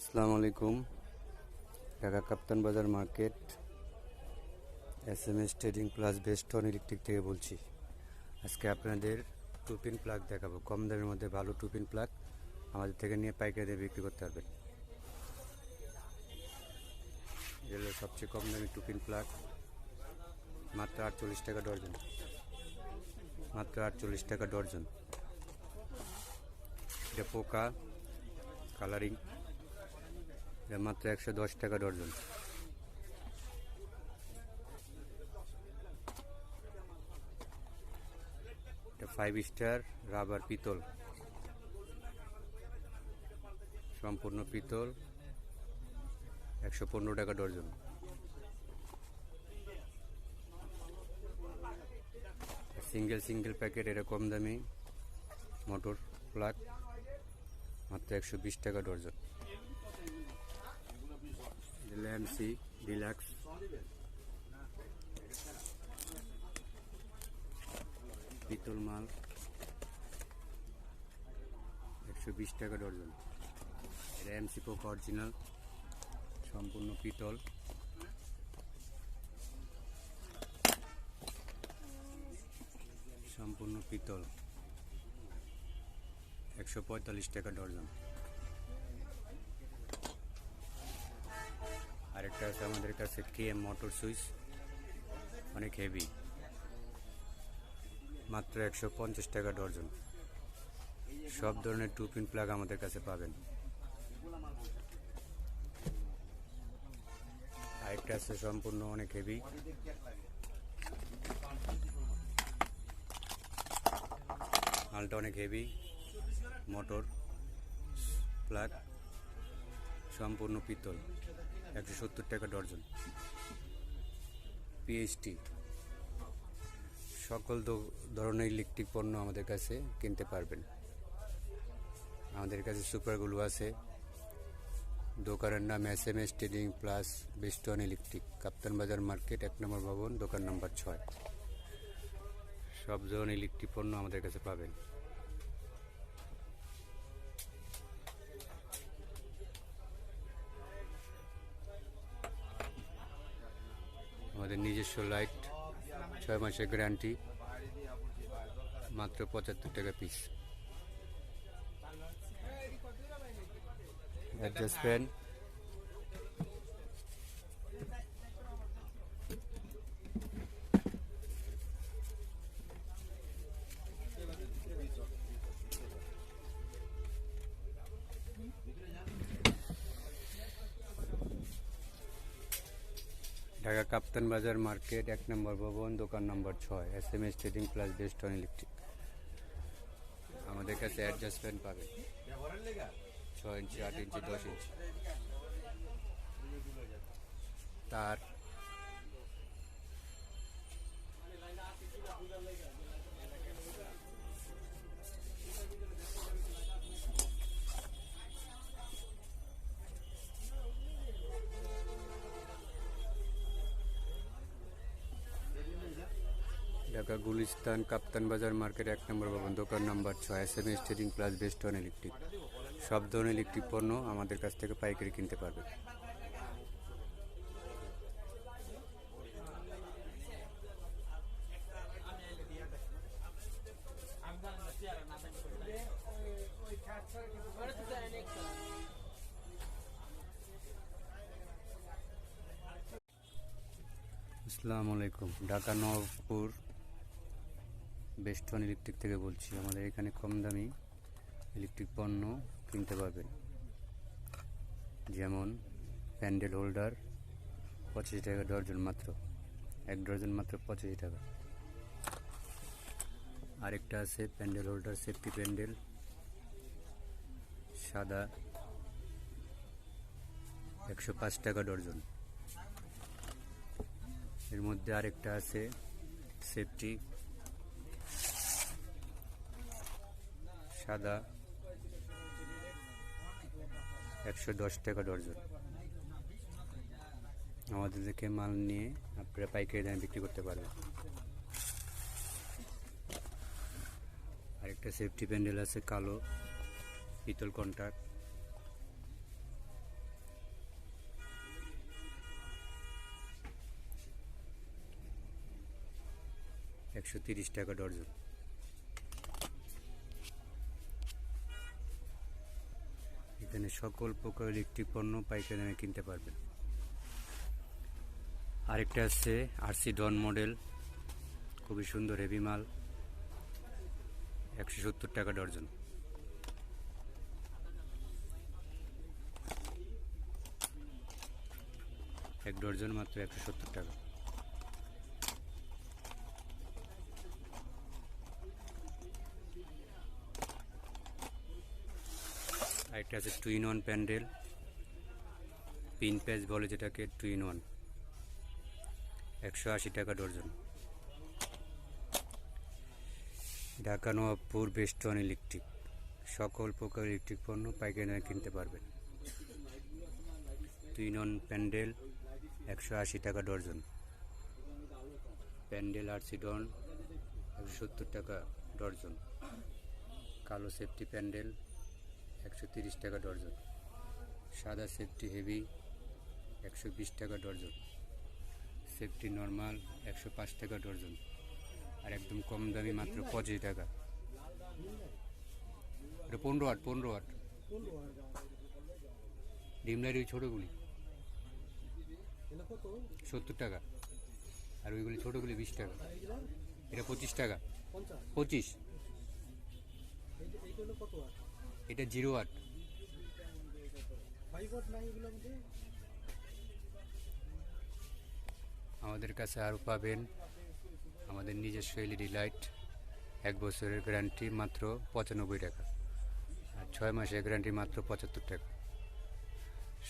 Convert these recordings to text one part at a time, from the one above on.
আসসালামু আলাইকুম। Dhaka Kaptan Bazar market. S M S trading plus Beston electric থেকে বলছি। আজকে আপনাদের টুপিন প্লাগ দেখাবো। কম দামের মধ্যে ভালো টুপিন প্লাগ আমাদের থেকে নিয়ে পাইকারি দিয়ে বিক্রি করতে পারবেন। এগুলো সবচেয়ে কম দামি টুপিন প্লাগ মাত্র আটচল্লিশ টাকা ডর্জন মাত্র আটচল্লিশ টাকা ডর্জন এটা পোকা কালারিং এটা মাত্র একশো দশ টাকা ডর্জন। এটা ফাইভ স্টার রাবার পিতল। সম্পূর্ণ পিতল। একশো পনেরো টাকা ডর্জন। সিঙ্গেল সিঙ্গেল প্যাকেট, এটা কম দামি। Motor plug. মাত্র একশো বিশ টাকা ডর্জন। ল্যামসি ডিলাক্স পিতল মাল একশো বিশ টাকা ডর্জন এটা এমসি পোক অরিজিনাল সম্পূর্ণ পিতল। সম্পূর্ণ পিতল। একশো পঁয়তাল্লিশ টাকা ডর্জন আরেকটা আছে, আমাদের কাছে কে এম মোটর সুইচ অনেক হেভি মাত্র একশো পঞ্চাশ টাকা ডর্জন সব ধরনের টু পিন প্লাগ আমাদের কাছে পাবেন। আরেকটা আছে, সম্পূর্ণ অনেক হেভি মালটা অনেক হেভি মোটর প্লাগ সম্পূর্ণ পিতল, একশো সত্তর টাকা ডর্জন। পিএইচটি সকল ধরনের ইলেকট্রিক পণ্য আমাদের কাছে কিনতে পারবেন। আমাদের কাছে সুপারগুলো আছে। দোকানের নাম S M S trading plus Beston electric Kaptan Bazar market এক নম্বর ভবন, দোকান নম্বর ছয়। সব ধরনের ইলেকট্রিক পণ্য আমাদের কাছে পাবেন। আমাদের নিজস্ব লাইট ছয় মাসের গ্যারান্টি মাত্র পঁচাত্তর টাকা piece adjust fan Dhaka Kaptan Bazar market, এক নম্বর ভবন, দোকান নম্বর ছয় S M S trading plus best on electric আমাদের কাছে অ্যাডজাস্টমেন্ট পাবে। ছয় ইঞ্চি, আট ইঞ্চি, দশ ইঞ্চি। তার ঢাকা গুলিস্তান কাপ্তান বাজার মার্কেট এক নম্বর ভবন, দোকান নাম্বার ছয় S M S trading plus best on electric. সব ধরনের ইলেকট্রিক পণ্য আমাদের কাছ থেকে পাইকারি কিনতে পারবে আসসালামু আলাইকুম। ঢাকা নবপুর বেস্টন ইলেকট্রিক থেকে বলছি। আমাদের এখানে কম দামি ইলেকট্রিক পণ্য কিনতে পারবেন। যেমন প্যান্ডেল হোল্ডার পঁচিশ টাকা ডর্জন মাত্র। এক ডর্জন মাত্র পঁচিশ টাকা। আরেকটা আছে প্যান্ডেল হোল্ডার সেফটি প্যান্ডেল। সাদা একশো পাঁচ টাকা ডর্জন এর মধ্যে আরেকটা আছে সেফটি সাদা। একশো দশ টাকা ডর্জন। আমাদের থেকে মাল নিয়ে আপনারা পাইকারি দামে বিক্রি করতে পারবেন আরেকটা সেফটি প্যান্ডেল আছে, কালো, পিতল কন্ট্রাক্ট একশো তিরিশ টাকা ডর্জন। এখানে সকল প্রকার ইলেকট্রিক পণ্য পাইকারি দামে কিনতে পারবেন। আরেকটা আছে আরসি ডন মডেল। খুবই সুন্দর হেভি মাল। একশো সত্তর টাকা ডর্জন এক ডর্জন মাত্র একশো সত্তর টাকা। আরেকটা আছে টু ইন ওয়ান প্যান্ডেল পিন প্যাচ বলে যেটাকে টুইন ওয়ান একশো আশি টাকা ডর্জন। ঢাকা নবাবপুর বেস্টন ইলেকট্রিক, সকল প্রকার ইলেকট্রিক পণ্য পাইকারি কিনতে পারবেন। টু ইন ওয়ান প্যান্ডেল, একশো আশি টাকা ডর্জন। প্যান্ডেল আরসি ডন, একশো সত্তর টাকা ডর্জন। কালো সেফটি প্যান্ডেল একশো তিরিশ টাকা ডর্জন। সাদা সেফটি হেভি একশো বিশ টাকা ডর্জন। সেফটি নর্মাল একশো পাঁচ টাকা ডর্জন। আর একদম কম দামি মাত্র পঁচিশ টাকা। এটা পনেরো আট পনেরো আট। ডিমলাইট ওই ছোটোগুলি। সত্তর টাকা। আর ওইগুলি ছোটোগুলি বিশ টাকা। এটা পঁচিশ টাকা। পঁচিশ। এটা জিরো আট। আমাদের কাছে আরও পাবেন আমাদের নিজস্ব এলইডি লাইট, এক বছরের গ্যারান্টি মাত্র পঁচানব্বই টাকা আর ছয় মাসের গ্যারান্টি মাত্র পঁচাত্তর টাকা।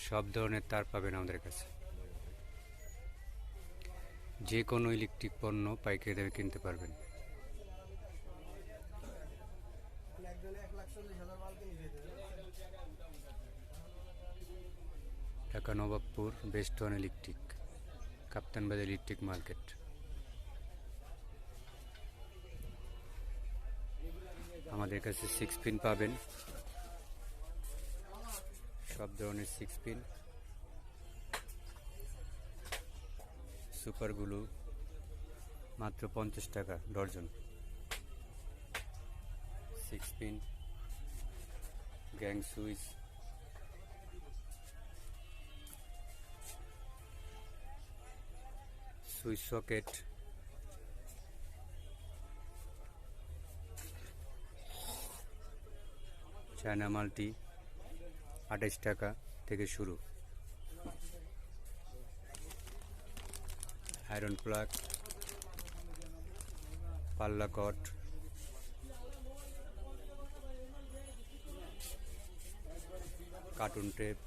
সব ধরনের তার পাবেন আমাদের কাছে। যে কোনো ইলেকট্রিক পণ্য পাইকারি দামে কিনতে পারবেন। Dhaka Nawabpur best one electric, Kaptan Bazar electric market. আমাদের কাছে সিক্স পিন পাবেন। সব ধরনের সিক্স পিন সুপার সুপারগুলো মাত্র পঞ্চাশ টাকা, dozen. Six pin gang switch. Switch socket. China multi আঠাইশ টাকা থেকে শুরু। আয়রন প্লাগ, পাল্লা কট। কার্টুন টেপ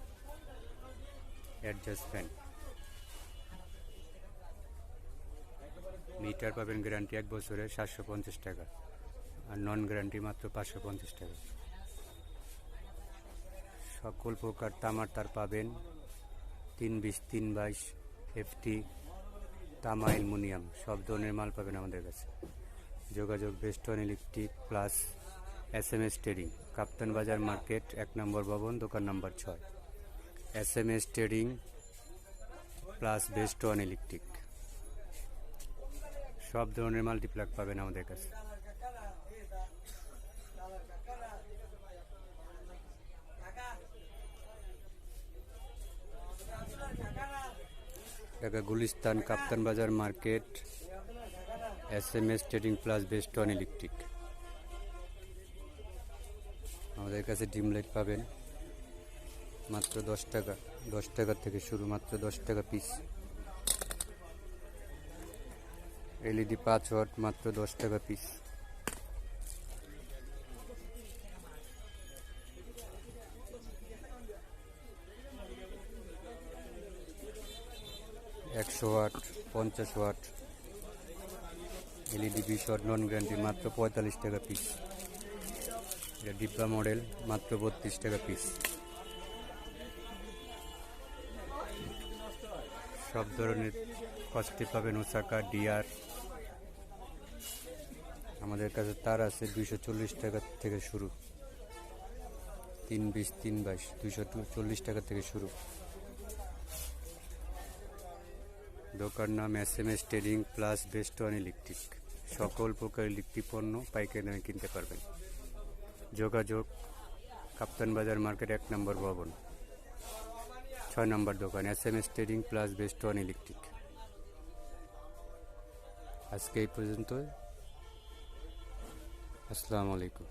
অ্যাডজাস্টমেন্ট মিটার পাবেন গ্যারান্টি এক বছরে সাতশো পঞ্চাশ টাকা। আর নন গ্যারান্টি মাত্র পাঁচশো পঞ্চাশ টাকা। সকল প্রকার তামার তার পাবেন। তিন বিশ, তিন বাইশ, এফটি, তামা, অ্যালুমিনিয়াম, সব ধরনের মাল পাবেন আমাদের কাছে। যোগাযোগ Beston electric plus S M S trading, Kaptan Bazar market, এক নম্বর ভবন, দোকান নম্বর ছয়। S M S trading plus Beston electric. সব ধরনের মাল্টিপ্লাক পাবেন আমাদের কাছে। Dhaka Gulistan, Kaptan Bazar market, S M S trading plus best on electric. আমাদের কাছে ডিম লাইট পাবেন। মাত্র দশ টাকা দশ টাকা থেকে শুরু, মাত্র দশ টাকা পিস এলইডি পাঁচ ওয়াট মাত্র দশ টাকা পিস একশো ওয়াট পঞ্চাশ ওয়াট এলইডি বিশ ওয়াট নন গ্যারান্টি মাত্র পঁয়তাল্লিশ টাকা পিস এটা ডিব্বা মডেল, মাত্র বত্রিশ টাকা পিস সব ধরনের কস্টে পাবেন ওসাকা ডিআর আমাদের কাছে তার আছে দুইশো চল্লিশ টাকা থেকে শুরু। তিন বিশ, তিন বাইশ, দুইশো চল্লিশ টাকা থেকে শুরু। দোকান নাম S M S trading plus best on electric সকল প্রকার ইলেকট্রিক পণ্য পাইকারি দামে কিনতে পারবেন। যোগাযোগ, কাপ্তান বাজার মার্কেট এক নম্বর ভবন। ছয় নম্বর দোকান, S M S trading plus best one electric. আজকে এই পর্যন্ত আসসালামু আলাইকুম।